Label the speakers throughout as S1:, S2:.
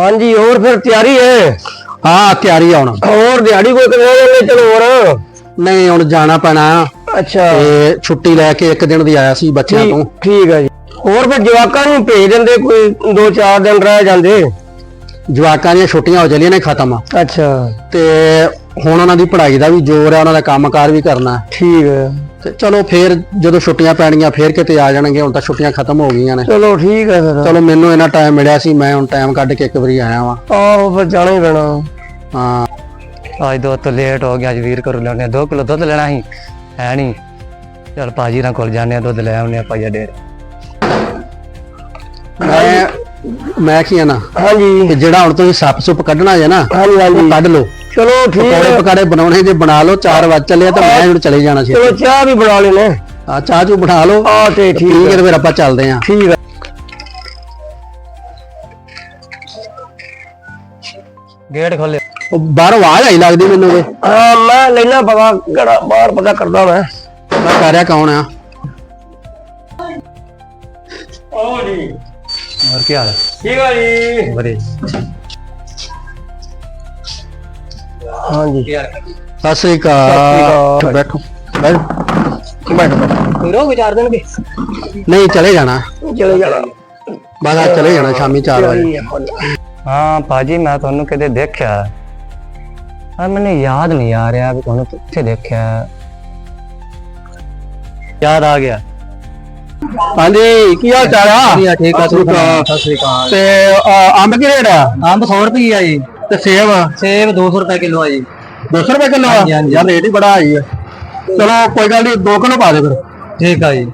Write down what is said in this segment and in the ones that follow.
S1: ਹਾਂਜੀ ਹੋਰ ਫਿਰ ਤਿਆਰੀ ਹੈ?
S2: ਹਾਂ ਤਿਆਰੀ ਆ ਹੁਣ।
S1: ਹੋਰ ਦਿਹਾੜੀ ਕੋਈ ਕਰੇ ਜਾਂਦੇ ਚਲੋ ਹੋਰ?
S2: ਨਹੀਂ ਹੁਣ ਜਾਣਾ ਪੈਣਾ।
S1: ਅੱਛਾ।
S2: ਤੇ ਛੁੱਟੀ ਲੈ ਕੇ ਇੱਕ ਦਿਨ ਦੀ ਆਇਆ ਸੀ ਬੱਚਿਆਂ ਤੋਂ।
S1: ਠੀਕ ਠੀਕ ਹੈ ਜੀ। ਹੋਰ ਫਿਰ ਜਵਾਕਾਂ ਨੂੰ ਭੇਜ ਦਿੰਦੇ ਕੋਈ ਦੋ ਚਾਰ ਦਿਨ ਰਹਿ ਜਾਂਦੇ?
S2: ਜਵਾਕਾਂ ਦੀਆਂ ਛੁੱਟੀਆਂ ਹੋ ਚਲੀਆਂ ਨੇ ਖਤਮ।
S1: ਅੱਛਾ।
S2: ਤੇ ਹੁਣ ਉਹਨਾਂ ਦੀ ਪੜ੍ਹਾਈ ਦਾ ਵੀ ਜ਼ੋਰ ਹੈ ਉਹਨਾਂ ਦਾ ਕੰਮਕਾਰ ਵੀ ਕਰਨਾ।
S1: ਠੀਕ ਹੈ
S2: ਤੇ ਚਲੋ ਫੇਰ ਜਦੋਂ ਛੁੱਟੀਆਂ ਪੈਣਗੀਆਂ ਫੇਰ ਕਿਤੇ ਆ ਜਾਣਗੇ ਹੁਣ ਤਾਂ ਛੁੱਟੀਆਂ ਖਤਮ ਹੋ ਗਈਆਂ ਨੇ।
S1: ਚਲੋ ਠੀਕ ਹੈ ਫਿਰ।
S2: ਚਲੋ ਮੈਨੂੰ ਇਹਨਾਂ ਟਾਈਮ ਮਿਲਿਆ ਸੀ ਮੈਂ ਹੁਣ ਟਾਈਮ ਕੱਢ ਕੇ ਇੱਕ ਵਾਰੀ ਆਇਆ ਵਾਂ।
S1: ਆਹੋ ਫਿਰ ਜਾਣਾ ਹੀ ਪੈਣਾ।
S2: ਹਾਂ।
S3: ਅੱਜ ਦੋ ਤੋਂ ਲੇਟ ਹੋ ਗਿਆ ਅੱਜ ਵੀਰ ਕੋਲ ਲੈਣੇ 2 ਕਿਲੋ ਦੁੱਧ ਲੈਣਾ ਸੀ ਹੈ ਨਹੀਂ ਚਲ ਭਾਜੀ ਨਾਲ ਕੋਲ ਆ ਦੁੱਧ ਲੈ ਆਉਨੇ ਆ ਪਾਈਆ ਡੇਰ
S2: ਮੈਂ ਮੈਂ ਕੀ ਆ ਨਾ?
S1: ਹਾਂਜੀ।
S2: ਜਿਹੜਾ ਹੁਣ ਤੁਸੀਂ ਸੱਪ ਸੁੱਪ ਕੱਢਣਾ ਜੇ ਨਾ
S1: ਹਾਂਜੀ ਹਾਂਜੀ।
S2: ਕੱਢ ਲਓ।
S1: ਚਲੋ ਠੀਕ
S2: ਪਕੌੜੇ
S1: ਹੈ
S2: ਪਕਾੜੇ ਬਣਾਉਣੇ ਜੇ ਬਣਾ ਲਓ 4 ਵਜ ਚੱਲੇ ਆ ਤਾਂ ਮੈਂ ਹੁਣ ਚਲੇ ਜਾਣਾ ਸੀ
S1: ਚਲੋ ਚਾਹ ਵੀ ਬਣਾ ਲੈਨੇ
S2: ਆ। ਚਾਹ ਚੂ ਬਣਾ ਲਓ।
S1: ਆ ਤੇ ਠੀਕ
S2: ਠੀਕ ਹੈ
S1: ਹੈ
S2: ਤੇ ਫਿਰ ਆਪਾਂ ਚੱਲਦੇ ਆਂ।
S1: ਠੀਕ ਹੈ
S3: ਗੇਟ ਖੋਲੇ
S2: ਉਹ ਬਾਹਰੋਂ ਆਵਾਜ਼ ਆਈ ਲੱਗਦੀ ਮੈਨੂੰ ਵੇ
S1: ਹਾਂ ਮੈਂ ਲੈਣਾ ਪਤਾ ਕਿਹੜਾ ਬਾਹਰ ਪਤਾ ਕਰਦਾ ਮੈਂ।
S2: ਮੈਂ ਰਿਹਾ ਕੌਣ ਆ?
S3: ਹੋਰ ਕੀ ਹਾਲ ਹੈ
S1: ਠੀਕ ਹੈ ਜੀ।
S3: ਵਧੀਆ।
S1: ਹਾਂਜੀ।
S2: ਸਤਿ ਸ੍ਰੀ ਅਕਾਲ। ਬੈਠੋ ਬੈਠੋ। ਬੈਠੋ। ਬੈਠੋ।
S3: ਰੋ ਵਿਚਾਰ ਦੇਣਗੇ?
S2: ਨਹੀਂ ਚਲੇ ਜਾਣਾ।
S1: ਚਲੇ ਜਾਣਾ।
S2: ਬਸ ਆ ਚਲੇ ਜਾਣਾ ਸ਼ਾਮੀ 4 ਵਜੇ।
S3: ਹਾਂ ਭਾਜੀ ਮੈਂ ਤੁਹਾਨੂੰ ਕਿਤੇ ਦੇਖਿਆ। ਪਰ ਮੈਨੂੰ ਯਾਦ ਨਹੀਂ ਆ ਰਿਹਾ ਵੀ ਤੁਹਾਨੂੰ ਕਿੱਥੇ ਦੇਖਿਆ। ਯਾਦ ਆ ਗਿਆ।
S2: ਹਾਂਜੀ ਕੀ ਹਾਲ ਚਾਲ ਆ?
S3: ਠੀਕ ਆ
S2: ਸਤਿ ਸ੍ਰੀ ਅਕਾਲ। ਤੇ ਅੰਬ ਕੀ ਰੇਟ ਆ
S3: ਅੰਬ 100 ਰੁਪਏ ਆ ਜੀ।
S2: ਤੇ ਸੇਬ
S3: ਸੇਬ 200 ਰੁਪਏ ਕਿਲੋ ਆ ਜੀ।
S2: 200 ਰੁਪਏ ਕਿਲੋ ਆ?
S3: ਹਾਂਜੀ, ਹਾਂਜੀ।
S2: ਯਾਰ ਰੇਟ ਹੀ ਬੜਾ ਆਈ ਆ ਚਲੋ ਕੋਈ ਗੱਲ ਨਹੀਂ 2 ਕਿਲੋ ਪਾ ਦੇ ਫਿਰ।
S3: ਠੀਕ ਆ ਜੀ।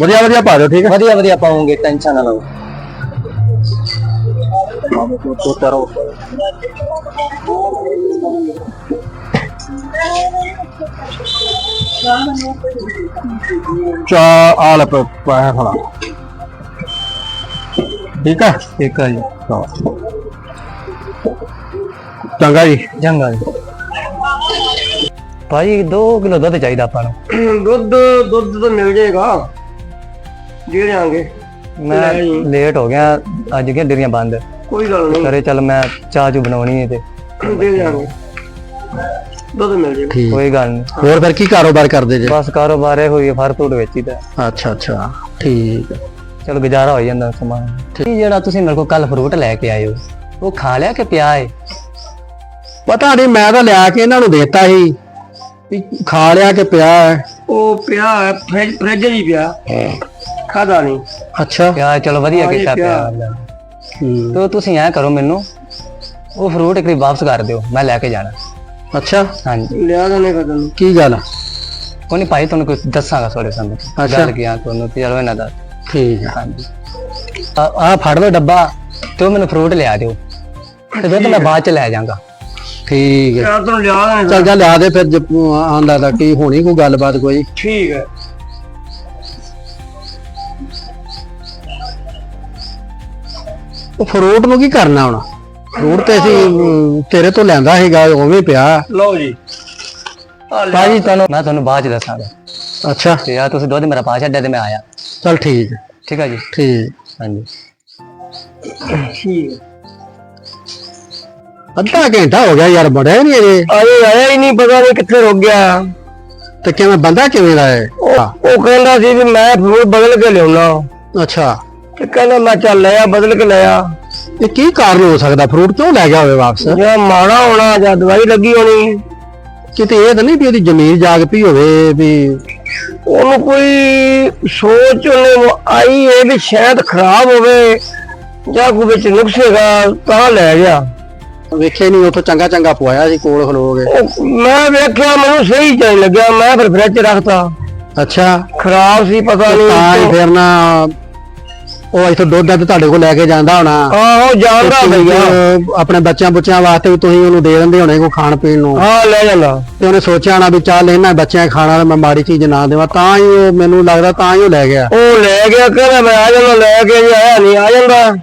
S2: ਵਧੀਆ ਵਧੀਆ ਪਾ ਦਿਓ ਠੀਕ ਹੈ
S3: ਵਧੀਆ ਵਧੀਆ ਪਾਉਂਗੇ ਟੈਨਸ਼ਨ ਨਾ ਲਓ।
S2: ਚਾ ਆ ਲੈ ਪ- ਪਾਇਆ ਠੀਕ ਆ?
S3: ਠੀਕ ਆ ਜੀ।
S2: ਚੰਗਾ ਜੀ।
S3: ਜੰਗਾ ਜੀ। ਭਾਜੀ 2 ਕਿਲੋ ਦੁੱਧ ਚਾਹੀਦਾ ਆਪਾਂ ਨੂੰ।
S1: ਦੁੱਧ ਦੁੱਧ ਤਾਂ ਮਿਲ ਜਾਏਗਾ। ਦੇ ਦਿਆਂਗੇ।
S3: ਮੈਂ ਲੇਟ ਹੋ ਗਿਆ ਅੱਜ ਗਿਆ ਡੇਰੀਆਂ ਬੰਦ।
S1: ਕੋਈ ਗੱਲ ਨਹੀਂ।
S3: ਕਰੇ ਚੱਲ ਮੈਂ ਚਾਹ ਚੂ ਬਣਾਉਣੀ ਹੈ ਤੇ।
S1: ਦੇ ਦਿਆਂਗੇ। ਦੁੱਧ ਮਿਲ ਜਾਏਗਾ।
S3: ਕੋਈ ਗੱਲ ਨਹੀਂ।
S2: ਹੋਰ ਫਿਰ ਕੀ ਕਾਰੋਬਾਰ ਕਰਦੇ ਜੇ?
S3: ਬਸ ਕਾਰੋਬਾਰ ਇਹ ਹੋਈ ਫਰ ਫੂਟ ਵਿੱਚ ਹੀ ਤਾਂ
S2: ਅੱਛਾ ਅੱਛਾ। ਠੀਕ। ਆ।
S3: ਚਲੋ ਗੁਜ਼ਾਰਾ ਹੋ ਜਾਂਦਾ ਸਮਾਨ ਠੀਕ। ਜਿਹੜਾ ਤੁਸੀਂ ਮੇਰੇ ਕੋਲ ਕੱਲ ਫਰੂਟ ਲੈ ਕੇ ਆਏ ਹੋ ਉਹ ਖਾ ਲਿਆ ਕਿ ਪਿਆ ਏ?
S2: ਪਤਾ ਨਹੀਂ ਮੈਂ ਤਾਂ ਲਿਆ ਕੇ ਇਹਨਾਂ ਨੂੰ ਦੇਤਾ ਸੀ। ਵੀ ਖਾ ਲਿਆ ਕਿ ਪਿਆ ਹੈ?
S1: ਉਹ ਪਿਆ ਹੈ ਫ੍ਰਿਜ ਫ੍ਰਿਜ ਹੀ ਪਿਆ। ਖਾਦਾ ਨਹੀਂ।
S2: ਅੱਛਾ।
S3: ਪਿਆ ਚਲੋ ਵਧੀਆ ਕੀਤਾ
S1: ਪਿਆ।
S2: ਹੂੰ,
S3: ਤੇ ਤੁਸੀਂ ਐ ਕਰੋ ਮੈਨੂੰ ਉਹ ਫਰੂਟ ਇੱਕ ਵਾਰੀ ਵਾਪਸ ਕਰ ਦਿਓ ਮੈਂ ਲੈ ਕੇ ਜਾਣਾ।
S2: ਅੱਛਾ।
S3: ਹਾਂਜੀ।
S1: ਲਿਆ ਦਨੇ ਕਦਨ
S2: ਕੀ ਗੱਲ ਆ?
S3: ਕੋਈ ਨਹੀਂ ਭਾਈ ਤੁਹਾਨੂੰ ਕੁਝ ਦੱਸਾਂਗਾ ਤੁਹਾਡੇ ਸਾਹਮਣੇ
S2: ਅੱਛਾ।
S3: ਗੱਲ ਕੀ ਆ ਤੁਹਾਨੂੰ ਤੇ ਚਲੋ ਇਹਨਾਂ ਦਾ।
S2: ਠੀਕ ਆ।
S3: ਹਾਂਜੀ। ਆ ਆਹ ਫੜ ਲਓ ਡੱਬਾ ਤੇ ਉਹ ਮੈਨੂੰ ਫਰੂਟ ਲਿਆ ਦਿਓ। ਤੇ ਦੁੱਧ ਮੈਂ ਬਾਅਦ ਚ ਲੈ ਜਾਵਾਂਗਾ।
S2: ਠੀਕ ਹੈ।
S1: ਤੈਨੂੰ ਲਿਆ ਦਨੇ
S2: ਚੱਲ ਜਾ ਲਿਆ ਦੇ ਫਿਰ ਜੇ ਆਂਦਾ ਤਾਂ ਕੀ ਹੋਣੀ ਕੋਈ ਗੱਲਬਾਤ ਕੋਈ।
S1: ਠੀਕ ਹੈ।
S2: ਉਹ ਫਰੂਟ ਨੂੰ ਕੀ ਕਰਨਾ ਹੁਣ? ਫਰੂਟ ਤੇ ਅਸੀਂ ਤੇਰੇ ਤੋਂ ਲੈਂਦਾ ਸੀਗਾ ਉਵੇਂ ਹੀ ਪਿਆ।
S1: ਲਓ ਜੀ।
S3: ਭਾਜੀ ਤੁਹਾਨੂੰ ਮੈਂ ਤੁਹਾਨੂੰ ਬਾਅਦ ਚ ਦੱਸਾਂਗਾ।
S2: ਅੱਛਾ।
S3: ਤੇ ਆ ਤੁਸੀਂ ਦੁੱਧ ਮੇਰਾ ਪਾ ਛੱਡਿਆ ਤੇ ਮੈਂ ਆਇਆ।
S2: ਚੱਲ ਠੀਕ ਹੈ,
S3: ਠੀਕ ਆ ਜੀ।
S2: ਠੀਕ।
S3: ਹਾਂਜੀ।
S1: ਠੀਕ ਹੈ।
S2: ਅੱਧਾ ਘੰਟਾ ਹੋ ਗਿਆ ਯਾਰ ਬੜਿਆ ਨਹੀਂ ਅਜੇ।
S1: ਆਏ ਆਇਆ ਹੀ ਨਹੀਂ ਪਤਾ ਨਹੀਂ ਕਿੱਥੇ ਰੁਕ ਗਿਆ।
S2: ਤੇ ਕਿਵੇਂ ਬੰਦਾ ਕਿਵੇਂ ਦਾ ਹੈ?
S1: ਉਹ ਉਹ ਕਹਿੰਦਾ ਸੀ ਵੀ ਮੈਂ ਫਰੂਟ ਬਦਲ ਕੇ ਲਿਆਉਣਾ।
S2: ਅੱਛਾ।
S1: ਤੇ ਕਹਿੰਦਾ ਮੈਂ ਚੱਲ ਲਿਆ ਬਦਲ ਕੇ ਲਿਆ।
S2: ਇਹ ਕੀ ਕਾਰਨ ਹੋ ਸਕਦਾ? ਫਰੂਟ ਕਿਉਂ ਲੈ ਗਿਆ ਹੋਵੇ ਵਾਪਸ?
S1: ਜਾਂ ਮਾੜਾ ਹੋਣਾ ਜਾਂ ਦਵਾਈ ਲੱਗੀ ਹੋਣੀ।
S2: ਕਿਤੇ ਇਹ ਤਾਂ ਨਹੀਂ ਵੀ ਉਹਦੀ ਜ਼ਮੀਰ ਜਾਗ ਪਈ ਹੋਵੇ ਵੀ
S1: ਉਹਨੂੰ ਕੋਈ ਸੋਚ ਉਹਨੇ ਆਈ ਹੈ ਵੀ ਸ਼ਾਇਦ ਖਰਾਬ ਹੋਵੇ ਜਾਂ ਕੋਈ ਵਿੱਚ ਨੁਕਸ ਹੈਗਾ ਤਾਂ ਲੈ ਗਿਆ।
S2: ਵੇਖੇ ਨਹੀਂ ਉਥੋਂ ਚੰਗਾ ਚੰਗਾ ਪਵਾਇਆ ਸੀ ਕੋਲ ਖਲੋ ਗਏ
S1: ਉਹ ਮੈਂ ਵੇਖਿਆ ਮੈਨੂੰ ਸਹੀ ਚਾਈ ਲੱਗਿਆ ਮੈਂ ਫਿਰ ਫ੍ਰਿਜ ਰੱਖਤਾ।
S2: ਅੱਛਾ।
S1: ਖਰਾਬ ਸੀ ਪਤਾ
S2: ਤਾਂ ਹੀ
S1: ਨਹੀਂ
S2: ਫਿਰ ਨਾ ਉਹ ਇੱਥੋਂ ਦੁੱਧ ਦੱਧ ਤੁਹਾਡੇ ਕੋਲ ਲੈ ਕੇ ਜਾਂਦਾ ਹੋਣਾ।
S1: ਆਹੋ ਜਾਣਦਾ ਭਈਆ
S2: ਆਪਣੇ ਬੱਚਿਆਂ ਬੁੱਚਿਆਂ ਵਾਸਤੇ ਵੀ ਤੁਸੀਂ ਉਹਨੂੰ ਦੇ ਦਿੰਦੇ ਹੋਣੇ ਕੋ ਖਾਣ ਪੀਣ ਨੂੰ।
S1: ਹਾਂ ਲੈ ਜਾਂਦਾ।
S2: ਤੇ ਉਹਨੇ ਸੋਚਿਆ ਹੋਣਾ ਵੀ ਚੱਲ ਇਹਨਾਂ ਬੱਚਿਆਂ ਖਾਣ ਵਾਲਾ ਮੈਂ ਮਾੜੀ ਚੀਜ਼ ਨਾ ਦੇਵਾਂ ਤਾਂ ਹੀ ਉਹ ਮੈਨੂੰ ਲੱਗਦਾ ਤਾਂ ਹੀ ਉਹ ਲੈ ਗਿਆ।
S1: ਉਹ ਲੈ ਗਿਆ ਕਹਿੰਦਾ ਮੈਂ ਆ ਜਾਂਦਾ ਲੈ ਕੇ ਆਇਆ ਨਹੀਂ ਆ ਜਾਂਦਾ।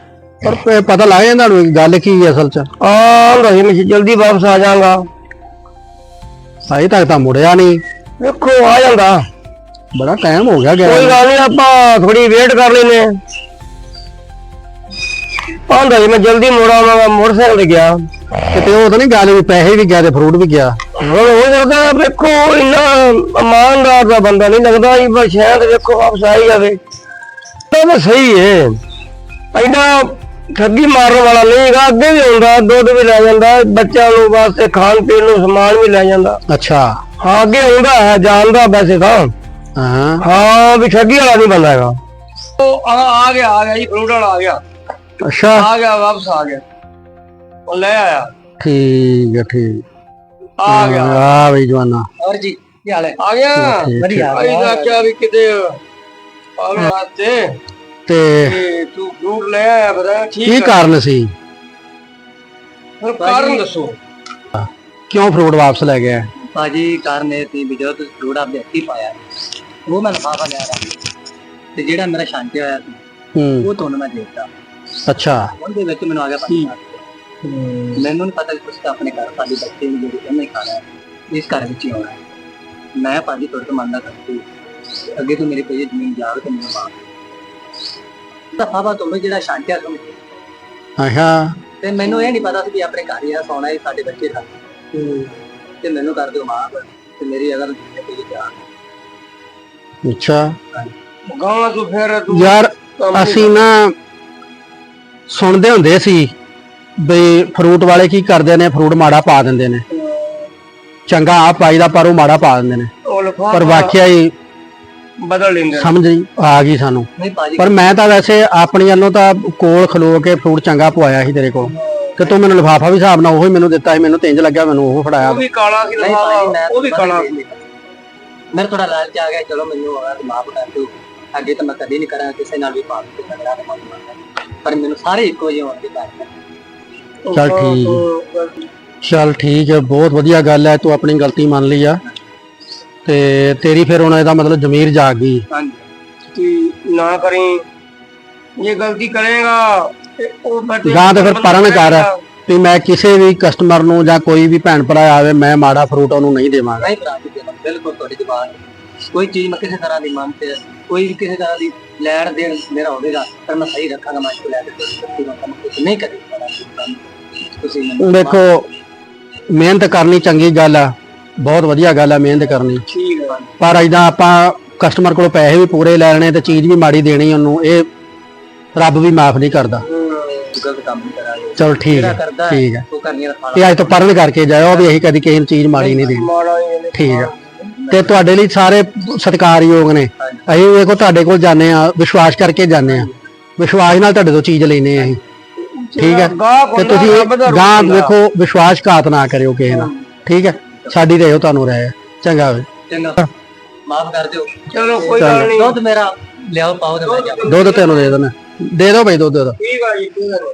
S2: ਪਰ ਪ- ਪਤਾ ਲੱਗ ਜਾਂਦਾ ਨੂੰ ਗੱਲ ਕੀ ਹੈ ਅਸਲ 'ਚ।
S1: ਆ ਰਹੀ ਮੈਂ ਜਲਦੀ ਵਾਪਸ ਆ ਜਾਵਾਂਗਾ।
S2: ਅਜੇ ਤੱਕ ਤਾਂ ਮੁੜਿਆ ਨਹੀਂ।
S1: ਵੇਖੋ ਆ ਜਾਂਦਾ।
S2: ਬੜਾ ਟਾਈਮ ਹੋ ਗਿਆ ਗਿਆ।
S1: ਕੋਈ ਗੱਲ ਨਹੀਂ ਆਪਾਂ ਥੋੜੀ ਵੇਟ ਕਰ ਲੈਨੇ ਆਂਦਾ ਜੀ ਮੈਂ ਜਲਦੀ ਮੋੜ ਆਵਾਂਗਾ ਮੋਟਰਸਾਈਕਲ ਤੇ ਗਿਆ।
S2: ਕਿਤੇ ਉਹ ਤਾਂ ਨਹੀਂ ਗੱਲ ਵੀ ਪੈਸੇ ਵੀ ਗਿਆ ਤੇ ਫਰੂਟ ਵੀ ਗਿਆ।
S1: ਹੁਣ ਹੋ ਸਕਦਾ ਵੇਖੋ ਇੰਨਾ ਇਮਾਨਦਾਰ ਦਾ ਬੰਦਾ ਨਹੀਂ ਲੱਗਦਾ ਜੀ ਬਸ ਸ਼ਾਇਦ ਵੇਖੋ ਵਾਪਸ ਆ ਹੀ ਜਾਵੇ। ਤਾਂ ਸਹੀ ਹੈ। ਐਡਾ ਠੱਗੀ ਮਾਰਨ ਵਾਲਾ ਨਹੀਂ ਹੈਗਾ ਅੱਗੇ ਵੀ ਹੁੰਦਾ ਦੁੱਧ ਵੀ ਲੈ ਜਾਂਦਾ ਬੱਚਿਆਂ ਨੂੰ ਵਾਸਤੇ ਖਾਣ ਪੀਣ ਨੂੰ ਸਮਾਨ ਵੀ ਲੈ ਜਾਂਦਾ।
S2: ਅੱਛਾ।
S1: ਹਾਂ ਅੱਗੇ ਹੁੰਦਾ ਹੈ ਜਾਣਦਾ ਵੈਸੇ ਤਾਂ।
S2: ਹਾਂ।
S1: ਹਾਂ ਵੀ ਠੱਗੀ ਵਾਲਾ ਨਹੀਂ ਬੰਦਾ ਹੈਗਾ। ਉਹ ਆ ਆ ਗਿਆ ਆ ਗਿਆ ਜੀ ਫਰੂਟ ਵਾਲਾ ਆ ਗਿਆ।
S2: ਅੱਛਾ।
S1: ਆ ਗਿਆ ਵਾਪਸ ਆ ਗਿਆ। ਉਹ ਲੈ ਆਇਆ।
S2: ਠੀਕ ਹੈ ਠੀਕ।
S1: ਆ ਗਿਆ।
S2: ਆ ਬਈ ਜਵਾਨਾ।
S3: ਹੋਰ ਜੀ ਕੀ ਹਾਲ ਹੈ?
S1: ਆ ਗਿਆ।
S3: ਵਧੀਆ
S1: ਅਈ ਆਖਿਆ ਵੀ ਕਿਤੇ ਆਵੇ ਆਤੇ
S2: ਤੇ
S1: ਤੇ ਤੂੰ ਫਰੂਟ ਲੈ ਆਇਆ ਠੀਕ
S2: ਕੀ ਕਾਰਨ ਸੀ?
S1: ਹੁਣ ਕਾਰਨ ਦੱਸੋ।
S2: ਕਿਉਂ ਫਰੂਟ ਵਾਪਸ ਲੈ ਗਿਆ?
S3: ਭਾਜੀ ਕਾਰਨ ਇਹ ਸੀ ਵੀ ਜਦੋਂ ਤੁਸੀਂ ਫਰੂਟ ਆਪਦੇ ਹੱਥੀ ਪਾਇਆ ਉਹ ਮੈਂ ਲਫਾਫਾ ਲਿਆ ਰਿਹਾ ਤੇ ਜਿਹੜਾ ਮੇਰਾ ਸ਼ਾਂਤੀ ਹੋਇਆ ਸੀ
S2: ਹੂੰ।
S3: ਉਹ ਤੁਹਾਨੂੰ ਮੈਂ ਦੇ ਦਿੱਤਾ।
S2: ਅੱਛਾ।
S3: ਉਹਦੇ ਵਿੱਚ ਮੈਨੂੰ ਆ ਗਿਆ ਪਤਾ ਮੈਨੂੰ ਨਹੀਂ ਪਤਾ ਕਿ ਤੁਸੀਂ ਤਾਂ ਆਪਣੇ ਘਰ ਸਾਡੀ ਬੱਚੇ ਨੂੰ ਜਿਹੜੀ ਇਹਨੇ ਖਾਣਾ ਹੈ ਇਸ ਘਰ ਵਿੱਚ ਹੀ ਆਉਣਾ ਹੈ। ਮੈਂ ਭਾਜੀ ਤੁਹਾਡੇ ਤੋਂ ਮੰਨਦਾ ਕਰਦੀ ਅੱਗੇ ਤੋਂ ਮੇਰੇ ਕੋਲ ਜ਼ਮੀਨ ਜਾਗ ਤੇ ਮੈਨੂੰ ਮਾਰ ਤਾਂ ਤੁਹਾਨੂੰ ਜਿਹੜਾ ਸ਼ਾਂਤਿਆ ਸਮਝ
S2: ਅੱਛਾ।
S3: ਤੇ ਮੈਨੂੰ ਇਹ ਨਹੀਂ ਪਤਾ ਸੀ ਵੀ ਆਪਣੇ ਘਰ ਹੀ ਆ ਸੌਣਾ ਹੈ ਸਾਡੇ ਬੱਚੇ ਦਾ। ਤੇ ਮੈਨੂੰ ਕਰ ਦਿਓ ਮਾਫ ਤੇ ਮੇਰੀ ਅਗਰ ਕੋਈ ਜਾ।
S2: ਅੱਛਾ।
S1: ਗਾਂ ਤੂੰ ਫਿਰ ਤੂੰ
S2: ਯਾਰ ਅਸੀਂ ਨਾ ਸੁਣਦੇ ਹੁੰਦੇ ਸੀ ਬਈ ਫਰੂਟ ਵਾਲੇ ਕੀ ਕਰਦੇ ਨੇ ਫਰੂਟ ਮਾੜਾ ਪਾ ਦਿੰਦੇ ਨੇ। ਚੰਗਾ ਆ ਪਾਈਦਾ ਪਰ ਉਹ ਮਾੜਾ ਪਾ ਦਿੰਦੇ ਨੇ। ਪਰ ਵਾਕਿਆ ਹੀ
S1: ਬਦਲ ਲੈਂਦੇ ਨੇ।
S2: ਸਮਝ ਆ ਗਈ ਸਾਨੂੰ।
S3: ਨਹੀਂ ਭਾਜੀ
S2: ਪਰ ਮੈਂ ਤਾਂ ਵੈਸੇ ਆਪਣੀ ਵੱਲੋਂ ਤਾਂ ਕੋਲ ਖਲੋ ਕੇ ਫਰੂਟ ਚੰਗਾ ਪਵਾਇਆ ਸੀ ਤੇਰੇ ਕੋਲ। ਤੇ ਤੂੰ ਮੈਨੂੰ ਲਿਫਾਫਾ ਵੀ ਹਿਸਾਬ ਨਾਲ ਉਹੀ ਮੈਨੂੰ ਦਿੱਤਾ ਸੀ ਮੈਨੂੰ ਤਿੰਜ ਲੱਗਿਆ ਮੈਨੂੰ ਉਹ ਫੜਾਇਆ।
S1: ਉਹ ਵੀ ਕਾਲਾ ਸੀ
S3: ਨਹੀਂ ਭਾਜੀ ਮੈਂ
S1: ਲਿਫਾਫਾ ਉਹ ਵੀ ਕਾਲਾ। ਸੀ
S3: ਮੇਰੇ ਥੋੜਾ ਲਾਲਚ ਆ ਗਿਆ ਚਲੋ ਮੈਨੂੰ ਹੋਗਾ ਤੇ ਮਾਫ ਕਰ ਦਿਓ। ਅੱਗੇ ਤਾਂ ਮੈਂ ਕਦੀ ਨਹੀਂ ਕਰਾਂ ਕਿਸੇ ਨਾਲ ਵੀ ਪਾਪ ਤੇ ਝਗੜਾ ਤੇ ਮਾਫ ਪਰ ਮੈਨੂੰ ਸਾਰੇ ਇੱਕੋ ਜਿਹੇ ਹੋਣਗੇ ਭਾਜੀ
S2: ਚੱਲ ਠੀਕ। ਚੱਲ ਠੀਕ ਹੈ ਬਹੁਤ ਵਧੀਆ ਗੱਲ ਹੈ ਤੂੰ ਆਪਣੀ ਗਲਤੀ ਮੰਨ ਲਈ ਆ। ਤੇ ਤੇਰੀ ਫਿਰ ਹੁਣ ਇਹਦਾ ਮਤਲਬ ਜ਼ਮੀਰ ਜਾਗ ਗਈ।
S1: ਹਾਂਜੀ। ਤੂੰ ਨਾ ਕਰੀ। ਇਹ ਗਲਤੀ ਕਰੇਗਾ ਤੇ ਉਹ ਫਿਰ
S2: ਗਾਂ ਤੇ ਫਿਰ ਪਰਨ ਕਰ। ਵੀ ਮੈਂ ਕਿਸੇ ਵੀ ਕਸਟਮਰ ਨੂੰ ਜਾਂ ਕੋਈ ਵੀ ਭੈਣ ਭਰਾ ਆਵੇ ਮੈਂ ਮਾੜਾ ਫਰੂਟ ਉਹਨੂੰ ਨਹੀਂ ਦੇਵਾਂਗਾ।
S3: ਨਹੀਂ ਭਰਾ ਜੀ ਦੇਣਾ ਬਿਲਕੁਲ ਤੁਹਾਡੀ ਜ਼ਬਾਨ ਹੈ। ਕੋਈ ਚੀਜ਼ ਮੈਂ ਕਿਸੇ ਤਰ੍ਹਾਂ ਦੀ ਮੰਨ ਤੇ ਕੋਈ ਵੀ ਕਿਸੇ ਤਰ੍ਹਾਂ ਦੀ ਲੈਣ ਦੇਣ ਮੇਰਾ ਹੋਵੇਗਾ ਪਰ ਮੈਂ ਸਹੀ ਰੱਖਾਂਗਾ ਮੈਂ ਇਸ ਲੈ ਕੇ ਕੋਈ ਕੰਮ ਕੁਝ ਨਹੀਂ ਕਰੀ। ਤੁਸੀਂ
S2: ਦੇਖੋ ਮਿਹਨਤ ਕਰਨੀ ਚੰਗੀ ਗੱਲ ਆ। ਬਹੁਤ ਵਧੀਆ ਗੱਲ ਆ, ਮਿਹਨਤ ਕਰਨੀ।
S1: ਠੀਕ ਹੈ
S2: ਪਰ ਇਦਾਂ ਆਪਾਂ ਕਸਟਮਰ ਕੋਲੋਂ ਪੈਸੇ ਵੀ ਪੂਰੇ ਲੈ ਲੈਣੇ ਤੇ ਚੀਜ਼ ਵੀ ਮਾੜੀ ਦੇਣੀ ਉਹਨੂੰ, ਇਹ ਰੱਬ ਵੀ ਮਾਫ ਨਹੀਂ ਕਰਦਾ।
S3: ਗਲਤ ਕੰਮ ਨਹੀਂ ਕਰਾਂਗੇ
S2: ਚਲੋ ਠੀਕ ਹੈ ਠੀਕ ਹੈ
S3: ਉਹ ਕਰਨੀ ਰਖਾਣਾ
S2: ਤੇ ਅੱਜ ਤੋਂ ਪਰਨ ਕਰਕੇ ਜਾਇਓ ਵੀ ਅਸੀਂ ਕਦੀ ਕਿਸੇ ਨੂੰ ਚੀਜ਼ ਮਾੜੀ ਨਹੀਂ ਦੇਣੀ। ਠੀਕ ਆ। ਤੇ ਤੁਹਾਡੇ ਲਈ ਸਾਰੇ ਸਤਿਕਾਰਯੋਗ ਨੇ। ਅਸੀਂ ਵੇਖੋ ਤੁਹਾਡੇ ਕੋਲ ਜਾਂਦੇ ਆ, ਵਿਸ਼ਵਾਸ ਕਰਕੇ ਜਾਂਦੇ ਆ। ਵਿਸ਼ਵਾਸ ਨਾਲ ਤੁਹਾਡੇ ਤੋਂ ਚੀਜ਼ ਲੈਨੇ ਆ ਅਸੀਂ। ਠੀਕ ਹੈ ਤੇ ਤੁਸੀਂ ਗਾਂ
S1: ਹੁੰਦਾ।
S2: ਵੇਖੋ ਵਿਸ਼ਵਾਸਘਾਤ ਨਾ ਕਰਿਓ ਕਿਸੇ ਨਾਲ। ਠੀਕ ਹੈ ਸਾਡੀ ਰਹੋ ਤੁਹਾਨੂੰ ਰਹੇ। ਚੰਗਾ ਵੇ।
S3: ਚੰਗਾ। ਮਾਫ ਕਰ ਦਿਓ।
S1: ਚਲੋ ਕੋਈ ਗੱਲ ਨਹੀਂ।
S3: ਦੁੱਧ ਮੇਰਾ ਲਿਆਓ ਪਾਓ ਤੇ ਮੈਂ
S2: ਦੁੱਧ ਤੈਨੂੰ ਦੇ ਦੇਣਾ ਦੇ ਦਿਓ ਬਈ ਦੁੱਧ ਦੇ
S1: ਠੀਕ ਆ ਜੀ ਤਾਂ ਲੈ ਜਾਓ।